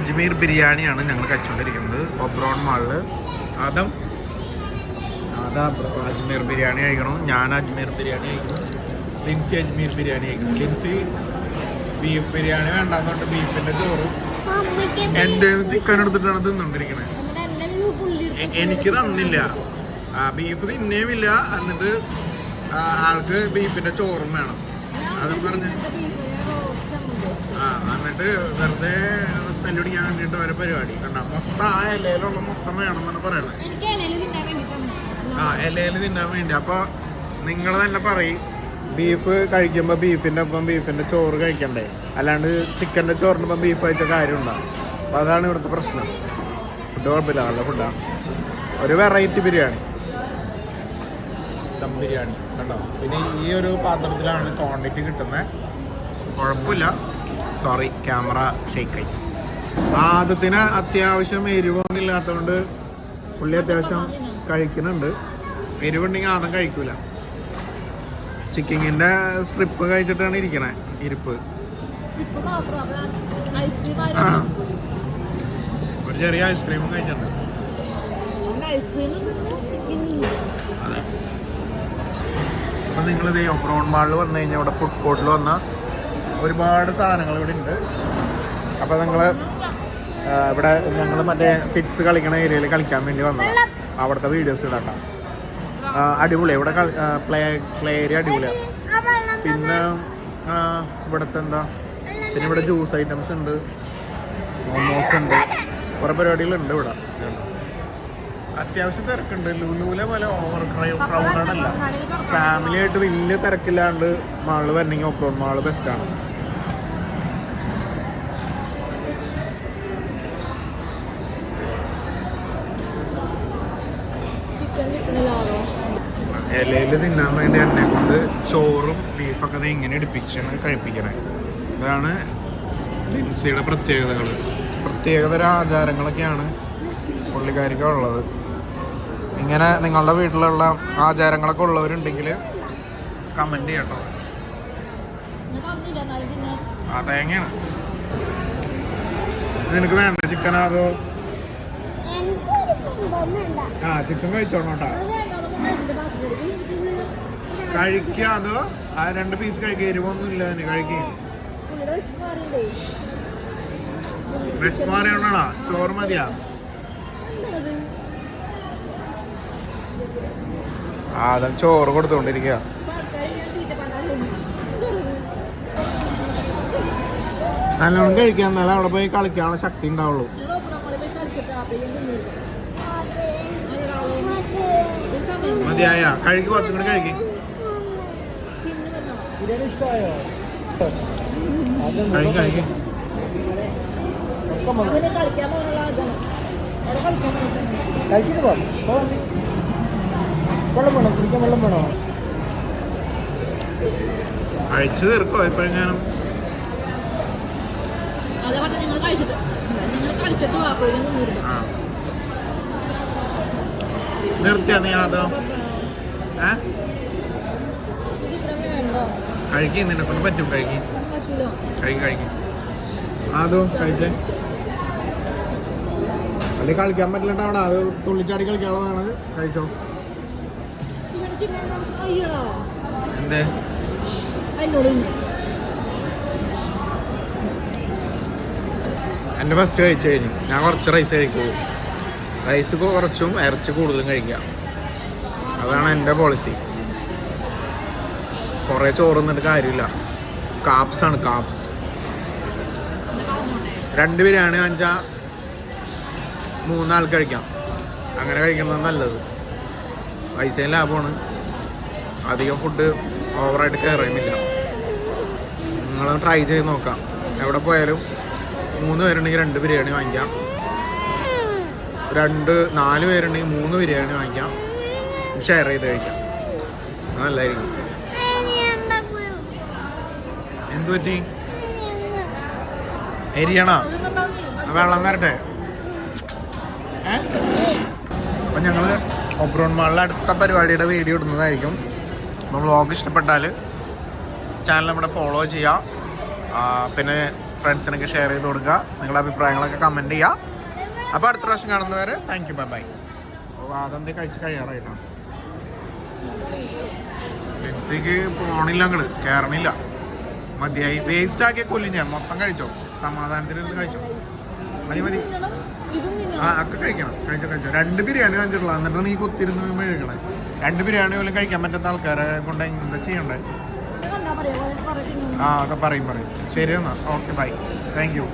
അജ്മീർ ബിരിയാണിയാണ് ഞങ്ങൾ കഴിച്ചുകൊണ്ടിരിക്കുന്നത്. ഒബ്രോൺ മാളിൽ ആദം ആദാ അജ്മീർ ബിരിയാണി കഴിക്കണം. ഞാൻ അജ്മീർ ബിരിയാണി കഴിക്കണം ലിൻസി അജ്മീർ ബിരിയാണി കഴിക്കണം ലിൻസി ബീഫ് ബിരിയാണി വേണ്ടാന്നുകൊണ്ട് ബീഫിന്റെ ചോറും. എന്റെ ചിക്കൻ എടുത്തിട്ടാണ് തിന്നുകൊണ്ടിരിക്കുന്നത് എനിക്ക് തന്നില്ല. ബീഫ് തിന്നേമില്ല. എന്നിട്ട് ആൾക്ക് ബീഫിന്റെ ചോറും വേണം. അതും പറഞ്ഞ് ആ എന്നിട്ട് വെറുതെ തല്ലുപിടിക്കാൻ വേണ്ടിയിട്ട് വരെ പരിപാടി. കണ്ട? മൊത്തം ആ ഇലയിലുള്ള മൊത്തം വേണമെന്നാണ് പറയണത് ആ ഇലയിൽ തിന്നാൻ വേണ്ടി അപ്പൊ നിങ്ങൾ തന്നെ പറയും. ബീഫ് കഴിക്കുമ്പോൾ ബീഫിന്റെ ഒപ്പം ബീഫിന്റെ ചോറ് കഴിക്കണ്ടേ? അല്ലാണ്ട് ചിക്കന്റെ ഒപ്പം ബീഫ് കഴിച്ച കാര്യമുണ്ടോ? അപ്പൊ അതാണ് ഇവിടുത്തെ പ്രശ്നം. ഫുഡ് കുഴപ്പമില്ല. നല്ല ഫുഡാണ് ഒരു വെറൈറ്റി ബിരിയാണി. ദം ബിരിയാണി. കണ്ടോ? പിന്നെ ഈ ഒരു പാത്രത്തിലാണ് ക്വാണ്ടിറ്റി കിട്ടുന്നത് കുഴപ്പമില്ല സോറി ക്യാമറ ഷേക്കായി ആദ്യത്തിന് അത്യാവശ്യം എരിവൊന്നും ഇല്ലാത്തതുകൊണ്ട് പുള്ളി അത്യാവശ്യം കഴിക്കുന്നുണ്ട്. എരിവുണ്ടെങ്കിൽ ആദ്യം കഴിക്കൂല. ചിക്കിങ്ങിന്റെ സ്ട്രിപ്പ് കഴിച്ചിട്ടാണ് ഇരിക്കണേ ഇരിപ്പ്. ആ. ഒരു ചെറിയ ഐസ്ക്രീമും കഴിച്ചിട്ടുണ്ട്. അതെ. അപ്പൊ ഇത് ഒബ്രോൺ മാളിൽ വന്നു കഴിഞ്ഞാൽ ഇവിടെ ഫുഡ് കോർട്ടിൽ വന്നാൽ ഒരുപാട് സാധനങ്ങൾ ഇവിടെ ഉണ്ട്. അപ്പൊ നിങ്ങൾ ഇവിടെ ഞങ്ങൾ മറ്റേ കിഡ്സ് കളിക്കണ ഏരിയയിൽ കളിക്കാൻ വേണ്ടി വന്നതാണ് അവിടുത്തെ വീഡിയോസ് ഇടാട്ടോ. അടിപൊളി. ഇവിടെ പ്ലേ പ്ലേ ഏരിയ അടിപൊളിയാണ് പിന്നെ ഇവിടുത്തെ എന്താ? പിന്നെ ഇവിടെ ജ്യൂസ് ഐറ്റംസ് ഉണ്ട്. മോമോസ് ഉണ്ട്. കുറേ പരിപാടികളുണ്ട് ഇവിടെ. അത്യാവശ്യം തിരക്കുണ്ട്. ലുലുവിലെ പോലെ ഓവർ ക്രൗഡഡ് അല്ല. ഫാമിലി ആയിട്ട് വലിയ തിരക്കില്ലാണ്ട് മാൾ വരണമെങ്കിൽ ഓപ്പറോൺ മാൾ ബെസ്റ്റാണ് ഇലയിൽ തിന്നാൻ വേണ്ടി എന്നെ കൊണ്ട് ചോറും ബീഫൊക്കെ അത് ഇങ്ങനെ എടുപ്പിച്ചാണ് കഴിപ്പിക്കണേ. ഇതാണ് ലിൻസിയുടെ പ്രത്യേകതകൾ പ്രത്യേകതര ആചാരങ്ങളൊക്കെയാണ് പുള്ളിക്കാരിക്ക് ഉള്ളത്. ഇങ്ങനെ നിങ്ങളുടെ വീട്ടിലുള്ള ആചാരങ്ങളൊക്കെ ഉള്ളവരുണ്ടെങ്കിൽ കമന്റ് ചെയ്യട്ടോ. ആ തേങ്ങയാണ്. നിനക്ക് വേണ്ട ചിക്കൻ അതോ? ആ ചിക്കൻ കഴിച്ചോണോട്ടാ കഴിക്കുക അതോ ആ രണ്ട് പീസ് കഴിക്കുക എരിവൊന്നുമില്ല അതിന് കഴിക്കുക വിശമാറിയാണോടാ ചോറ് മതിയാ. ആദ്യം ചോറ് കൊടുത്തോണ്ടിരിക്കുക നല്ലോണം കഴിക്കാൻ എന്നാലും അവിടെ പോയി കളിക്കാനുള്ള ശക്തി ഉണ്ടാവുള്ളൂ. മതിയായ കഴുകി കുറച്ചും കൂടി കഴുകി ബിരിയാണി ഇഷ്ടമായോ കഴുകി കഴുകി കളിക്കാൻ പോകാനുള്ള ആഗ്രഹം അവിടെ കളിക്കാൻ പോയിട്ട് കഴിച്ചിട്ട് പോകാം പോകാം. വെള്ളം വേണോ? കുടിക്കാൻ വെള്ളം വേണോ? അഴിച്ചു തീർക്കോ എപ്പോഴെങ്ങാനും നിർത്തിയാ നീ അതോ ഏ? കഴുകി നിന്നെ കൊണ്ട് പറ്റും കഴുകി. കഴുകി കഴുകി. അതോ കഴിച്ചേ. അല്ലെ കളിക്കാൻ പറ്റില്ല അത് തുള്ളിച്ചാടി കളിക്കാനുള്ളതാണ്. കഴിച്ചോ. എന്തേ? എന്റെ ഫസ്റ്റ് കഴിച്ചു കഴിഞ്ഞു. ഞാൻ കുറച്ച് റൈസ് കഴിക്കുള്ളൂ. റൈസ് കുറച്ചും ഇറച്ചി കൂടുതലും കഴിക്കാം. അതാണ് എന്റെ പോളിസി കുറേ ചോറ് നിന്നിട്ട് കാര്യമില്ല. കാപ്സ് ആണ് കാപ്സ്. രണ്ട് ബിരിയാണി വാങ്ങിച്ചാൽ മൂന്നാൾക്ക് കഴിക്കാം. അങ്ങനെ കഴിക്കുന്നത് നല്ലത്. പൈസയും ലാഭമാണ്. അധികം ഫുഡ് ഓവറായിട്ട് കയറിയുമില്ല നിങ്ങൾ ട്രൈ ചെയ്ത് നോക്കാം. എവിടെ പോയാലും മൂന്ന് പേരുണ്ടെങ്കിൽ രണ്ട് ബിരിയാണി വാങ്ങിക്കാം. രണ്ട് നാല് പേരുണ്ടെങ്കിൽ മൂന്ന് ബിരിയാണി വാങ്ങിക്കാം. ഷെയർ ചെയ്ത് കഴിക്കാം. നല്ലതായിരിക്കും. എന്തു പറ്റി എരിയണോ വെള്ളം തരട്ടെ? അപ്പൊ ഞങ്ങൾ ഒബ്രോൺ മാളിലെ അടുത്ത പരിപാടിയുടെ വീഡിയോ ഇടുന്നതായിരിക്കും. നമ്മൾ വ്ളോഗ് ഇഷ്ടപ്പെട്ടാൽ ചാനൽ നമ്മുടെ ഫോളോ ചെയ്യുക പിന്നെ ഫ്രണ്ട്സിനൊക്കെ ഷെയർ ചെയ്ത് കൊടുക്കുക. നിങ്ങളുടെ അഭിപ്രായങ്ങളൊക്കെ കമന്റ് ചെയ്യുക അപ്പോൾ അടുത്ത പ്രാവശ്യം കാണുന്നവരെ താങ്ക് യു ബൈ ബൈ അതെന്തേ കഴിച്ച് കഴിയാറായിട്ടോ? ലിൻസിക്ക് പോണില്ല അങ്ങോട്ട് കയറണില്ല മതിയായി. വേസ്റ്റ് ആക്കിയ കൊല്ലി ഞാൻ മൊത്തം കഴിച്ചോ. സമാധാനത്തിനെടുത്ത് കഴിച്ചോ. മതി മതി. ആ ഒക്കെ കഴിക്കണം. കഴിച്ചോ കഴിച്ചോ. രണ്ട് ബിരിയാണി കഴിച്ചിട്ടുള്ള. എന്നിട്ടാണ് ഈ കുത്തിരുന്ന് മെഴുകണേ. രണ്ട് ബിരിയാണി പോലും കഴിക്കാൻ പറ്റാത്ത ആൾക്കാരെ കൊണ്ട് എന്താ ചെയ്യണ്ടേ? ആ അതൊക്കെ പറയും പറയും. ശരി എന്നാ. Okay bye thank you